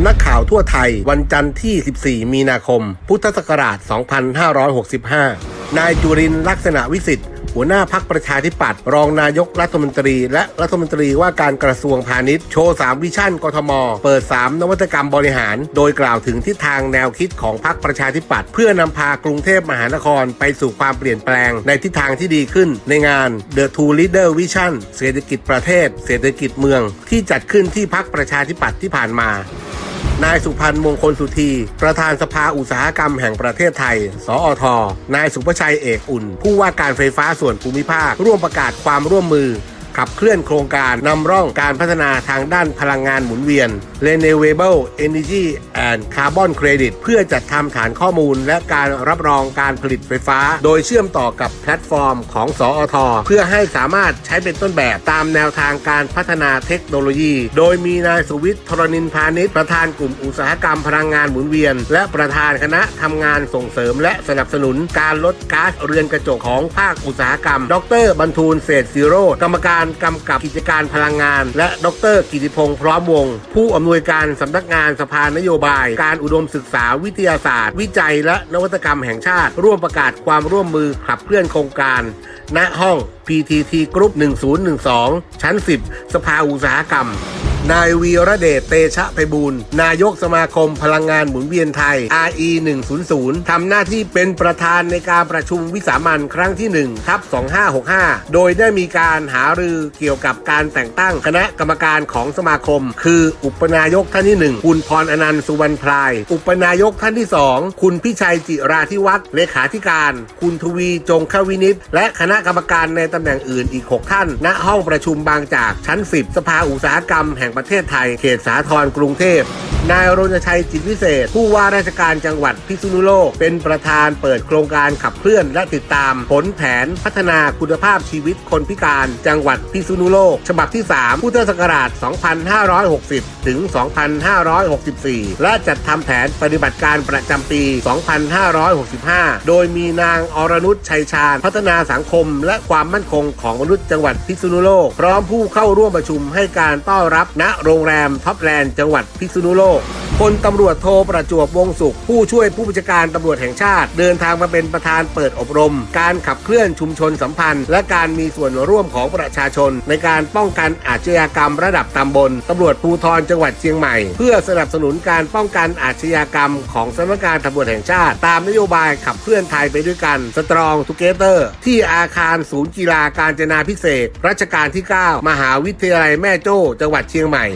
ำนักข่าวทั่วไทย วันจันทร์ที่ 14 มีนาคม พุทธศักราช 2565 นายจุรินทร์ลักษณะวิสิทธิ์หัวหน้าพักประชาธิปัตย์รองนายกรัฐมนตรี และรัฐมนตรีว่าการกระทรวงพาณิชย์ โชว์ 3 วิชั่นกทม เปิด 3 นวัตกรรมบริหาร โดยกล่าวถึงทิศทางแนวคิดของพักประชาธิปัตย์เพื่อนำพากรุงเทพมหานครไปสู่ความเปลี่ยนแปลงในทิศทางที่ดีขึ้น ในงาน The Two Leader Vision เศรษฐกิจประเทศ เศรษฐกิจเมือง ที่จัดขึ้นที่พักประชาธิปัตย์ที่ผ่านมา นายสุพันธ์มงคลสุธี ประธานสภาอุตสาหกรรมแห่งประเทศไทย สอทนายสุภชัยเอกอุ่น ผู้ว่าการไฟฟ้าส่วนภูมิภาค ร่วมประกาศความร่วมมือ ขับเคลื่อนโครงการนำร่องการพัฒนาทางด้านพลังงานหมุนเวียน Renewable Energy and Carbon Credit เพื่อจัดทำฐานข้อมูล และการรับรองการผลิตไฟฟ้า โดยเชื่อมต่อกับแพลตฟอร์มของ สอท เพื่อให้สามารถใช้เป็นต้นแบบตามแนวทางการพัฒนาเทคโนโลยี โดยมีนายสุวิทย์ธรณินพาณิชย์ประธานกลุ่มอุตสาหกรรมพลังงานหมุนเวียน และประธานคณะทำงานส่งเสริม และสนับสนุนการลดก๊าซเรือนกระจกของภาคอุตสาหกรรม ดรบรรทูลเศษซีโร่กรรมการกำกับกิจการพลังงาน และดร กิติพงษ์พร้อมวง ผู้อำนวยการสำนักงานสภานโยบาย การอุดมศึกษาวิทยาศาสตร์ วิจัยและนวัตกรรมแห่งชาติ ร่วมประกาศความร่วมมือขับเคลื่อนโครงการ ณห้อง PTT Group 1012 ชั้น 10 สภาอุตสาหกรรม นายวีระเดชเตชะไพบูลนายกสมาคมพลังงานหมุนเวียนไทย RE 100ทำหน้าที่เป็นประธานในการประชุมวิสามันครั้งที่ 1 ทับ 2565 โดยได้มีการหารือเกี่ยวกับการแต่งตั้งคณะกรรมการของสมาคม คืออุปนายกท่านที่ 1 คุณพรอนันต์สุวรรณพราย อุปนายกท่านที่ 2 คุณพิชัยจิราธิวัฒน์เลขาธิการ คุณทวีจงขวินิตและคณะกรรมการในตำแหน่งอื่นอีก 6 ท่าน ณ ห้องประชุมบางจากชั้น 10 สภาอุตสาหกรรมแห่งประเทศไทย เขตสาทรกรุงเทพ นายรณชัยจิตวิเศษ ผู้ว่าราชการจังหวัดพิษณุโลก เป็นประธานเปิดโครงการขับเคลื่อนและติดตาม ผลแผนพัฒนาคุณภาพชีวิตคนพิการ จังหวัดพิษณุโลก ฉบับที่ 3 พุทธศักราช 2560 ถึง 2564 และจัดทำแผนปฏิบัติการประจำปี 2565 โดยมีนางอรนุชชัยชาญ พัฒนาสังคมและความมั่นคงของมนุษย์จังหวัดพิษณุโลก พร้อมผู้เข้าร่วมประชุมให้การต้อนรับณโรงแรมท็อปแลนด์จังหวัดพิษณุโลกพลตำรวจโทประจวบวงศุข ผู้ช่วยผู้บัญชาการตำรวจแห่งชาติ เดินทางมาเป็นประธานเปิดอบรม การขับเคลื่อนชุมชนสัมพันธ์ และการมีส่วนร่วมของประชาชน ในการป้องกันอาชญากรรมระดับตำบลตำรวจภูธรจังหวัดเชียงใหม่ เพื่อสนับสนุนการป้องกันอาชญากรรมของสำนักงานตำรวจแห่งชาติ ตามนโยบายขับเคลื่อนไทยไปด้วยกันสตรองทูเกเตอร์ที่อาคารศูนย์กีฬาการจนาพิเศษรัชกาลที่ 9 มหาวิทยาลัยแม่โจ้จังหวัดเชียงใหม่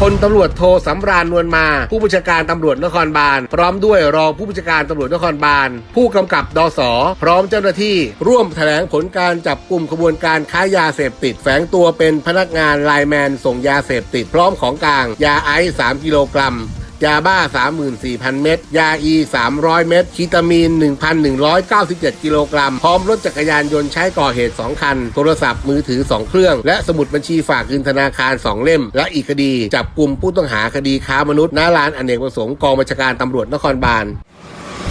พลตำรวจโทสำราญนวลมา ผู้บัญชาการตำรวจนครบาล พร้อมด้วยรองผู้บัญชาการตำรวจนครบาล ผู้กำกับดส พร้อมเจ้าหน้าที่ ร่วมแถลงผลการจับกลุ่มขบวนการค้ายาเสพติด แฝงตัวเป็นพนักงานไลแมนส่งยาเสพติดพร้อมของกลาง ยาไอซ์3กิโลกรัม ยาบ้า 34,000 เม็ด ยาอี 300 เม็ดคีตามีน 1,197 กิโลกรัม พร้อมรถจักรยานยนต์ใช้ก่อเหตุ 2 คัน โทรศัพท์มือถือ 2 เครื่อง และสมุดบัญชีฝากเงินธนาคาร 2 เล่ม และอีกคดี จับกลุ่มผู้ต้องหาคดีค้ามนุษย์ณร้านอเนกประสงค์กองบัญชาการตำรวจนครบาล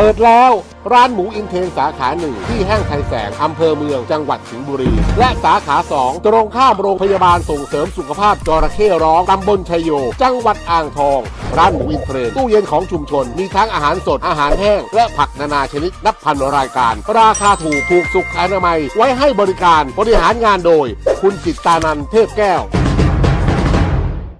เปิดแล้วร้านหมูอินเทนสาขาหนึ่งที่แห้งไทยแสง อำเภอเมืองจังหวัดสิงห์บุรี และสาขาสองตรงข้ามโรงพยาบาลส่งเสริมสุขภาพจระเข้ร้อง ตำบลชยโย จังหวัดอ่างทอง ร้านหมูอินเทนตู้เย็นของชุมชน มีทั้งอาหารสดอาหารแห้ง และผักนานาชนิดนับพันรายการ ราคาถูกถูกสุขอนามัย ไว้ให้บริการบริหารงานโดย คุณจิตตานันเทพแก้ว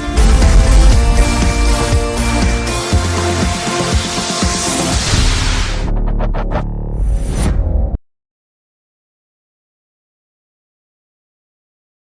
9456